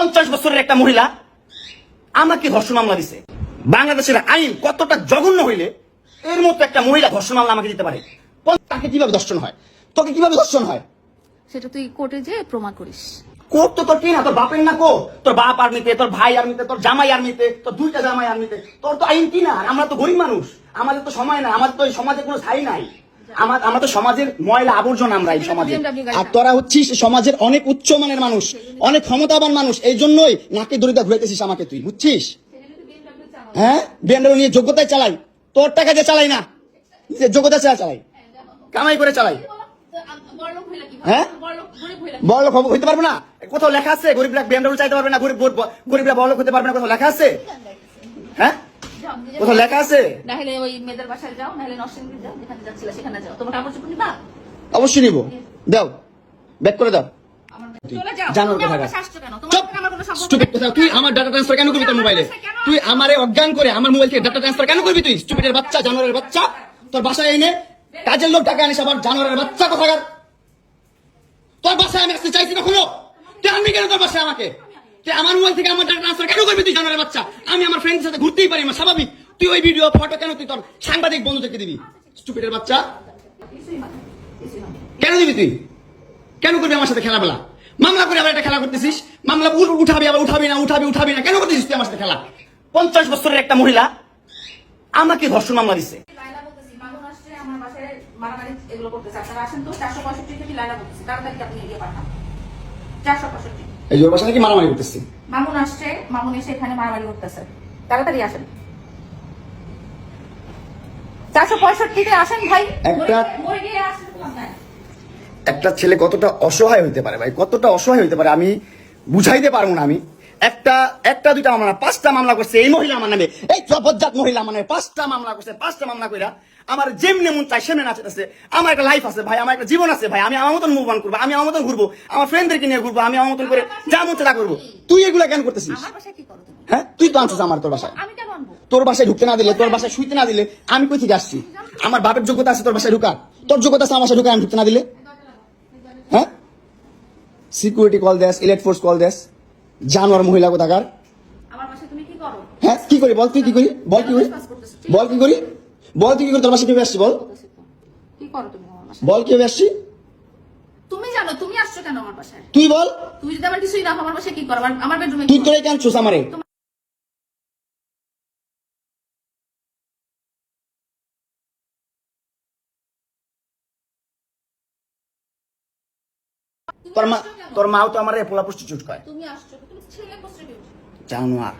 পঞ্চাশ বছরের একটা মহিলা আমাকে ধর্ষণ মামলা দিছে। বাংলাদেশের আইন কতটা জঘন্য হইলে এর মতো একটা মহিলা ধর্ষণ মামলা আমাকে দিতে পারে? তাকে কীভাবে ধর্ষণ হয়? তোকে কীভাবে ধর্ষণ হয়? সেটা তুই কোর্টে যে প্রমাণ করিস। কোর্ট তো তোর কি না? তোর বাপের না কো তোর বাপ আর্মিতে তোর ভাই আর্মিতে তোর জামাই আর্মিতে তোর দুইটা জামাই আর্মিতে। তোর তো আইন কি না? আমরা তো গরিব মানুষ। আমাদের তো সময় নাই আমাদের তো এই সমাজে কোনো স্থায়ী নাই। আমার আমরা তো সমাজের ময়লা আবর্জনা আমরা এই সমাজে। আর তোরা হচ্ছিস সমাজের অনেক উচ্চ মানের মানুষ অনেক ক্ষমতাবান মানুষ এই জন্যই নাকি দরিদ্র ঘুরেতেছিস আমাকে তুই বুঝছিস? হ্যাঁ? বিএনডব্লিউ নিয়ে যোগ্যতায় চালাই। তোর টাকা দিয়ে চালাই না। নিজের যোগ্যতা ছাড়া চালাই। কামাই করে চালাই। হ্যাঁ? বড় লোক হইতে পারবে না। কোথাও লেখা আছে গরিবরা বিএমডব্লিউ চাইতে পারবে না গরিব গরিবরা বড় লোক হতে পারবে না কোথাও লেখা আছে? হ্যাঁ? কোথাও লেখা আছে? না হলে ওই মেয়েদের বাসায় যাও না হলে নরসিংদী যাও যেখানে যাচ্ছিলে সেখানে যাও। তোমার কাপড় চোপড় নিবা? অবশ্যই নিব। দাও ব্যাক করে দাও। কেন। কথা তুই আমার ডাটা ট্রান্সফার করবি তোর মোবাইলে তুই আমারে অজ্ঞান করে আমার মোবাইল থেকে ডাটা ট্রান্সফার কেন করবি তুই? স্টুপিডের বাচ্চা জানোয়ারের বাচ্চা। তোর বাসায় এনে কাজের লোক টাকা আনিস আবার জানোয়ারের বাচ্চা কোথাকার? তোর বাসায় আমি আসতে চাইছি কখনো? তুই আনবি কেন তোর বাসায় আমাকে? আমার মোবাইল থেকে আমার ডাটা ট্রান্সফার কেন করবি তুই জানোয়ারের বাচ্চা? আমি আমার ফ্রেন্ডের সাথে ঘুরতেই পারি না স্বাভাবিক। তুই ওই ভিডিও ফটো কেন তুই তোর সাংবাদিক বন্ধু বন্ধুদেরকে দিবি? স্টুপিডের বাচ্চা। কেন দিবি তুই? কেন করবি আমার সাথে খেলাবেলা মামলা করে আবার একটা খেলা করতেছিস? মামলা উঠ- উঠাবি আবার উঠাবি না উঠাবি উঠাবি না কেন করতেছিস তুই আমার সাথে খেলা? পঞ্চাশ বছরের একটা মহিলা আমাকে ধর্ষণ মামলা দিছে। এগুলো করতেছে। আপনারা আসেন তো, 465 থেকে লাইলা বলতেছি। তাড়াতাড়ি আপনি ইয়ে পাঠান। 465 এই জোর বাসা নাকি মারামারি করতেছি? মামুন আসছে মামুন এসে এখানে মারামারি করতেছে। তাড়াতাড়ি আসেন। চারশো পঁয়ষট্টিতে আসেন ভাই। একটা-। একটা ছেলে কতটা অসহায় হইতে পারে ভাই? কতটা অসহায় হইতে পারে? আমি বুঝাইতে পারব না আমি। একটা একটা দুইটা মামলা পাঁচটা মামলা করছে এই মহিলা আমার নামে। এই জবরজাত মহিলা আমার নামে পাঁচটা মামলা করছে পাঁচটা মামলা কইরা আমার যেমনি মন চাই সেমনি নাচতেছে আমার একটা লাইফ আছে ভাই আমার একটা জীবন আছে ভাই আমি আমার মতন মুভ অন করব আমি আমার মতন ঘুরবো আমার ফ্রেন্ডদেরকে নিয়ে ঘুরবো আমি আমার মতন করে যা মন তা করব। তুই এগুলা কেন করতেছিস? হ্যাঁ? তুই তো আনছিস আমার তোর বাসায়। তোর বাসায় ঢুকতে না দিলে তোর বাসায় শুইতে না দিলে আমি কই থেকে আসছি? আমার বাপের যোগ্যতা আছে তোর বাসায় ঢুকার। তোর যোগ্যতা আছে আমার বাসায় ঢুকার আমি ঢুকতে না দিলে? হ্যাঁ? সিকিউরিটি কল দেস ইলেট ফোর্স কল দেস। জানোয়ার মহিলা কোথাকার? করো? হ্যাঁ কি করি বল তুই কি করি? বল কি করি? বল কি করি? বল তুই কি করি? তোর বাসায় কীভাবে আসছি বল? কি তুমি বল কীভাবে আসছি? তুমি জানো তুমি আসছো কেন আমার বাসায়? তুই বল। তুমি যদি আমার কিছুই না আমার বাসায় কি করো? আমার বেডরুমে তুই তোরাই কেন চুস আমারে? তোর মা তোর মাও তো আমার পোলা প্রস্টিটিউট কয় তুমি আসছো জানোয়ার।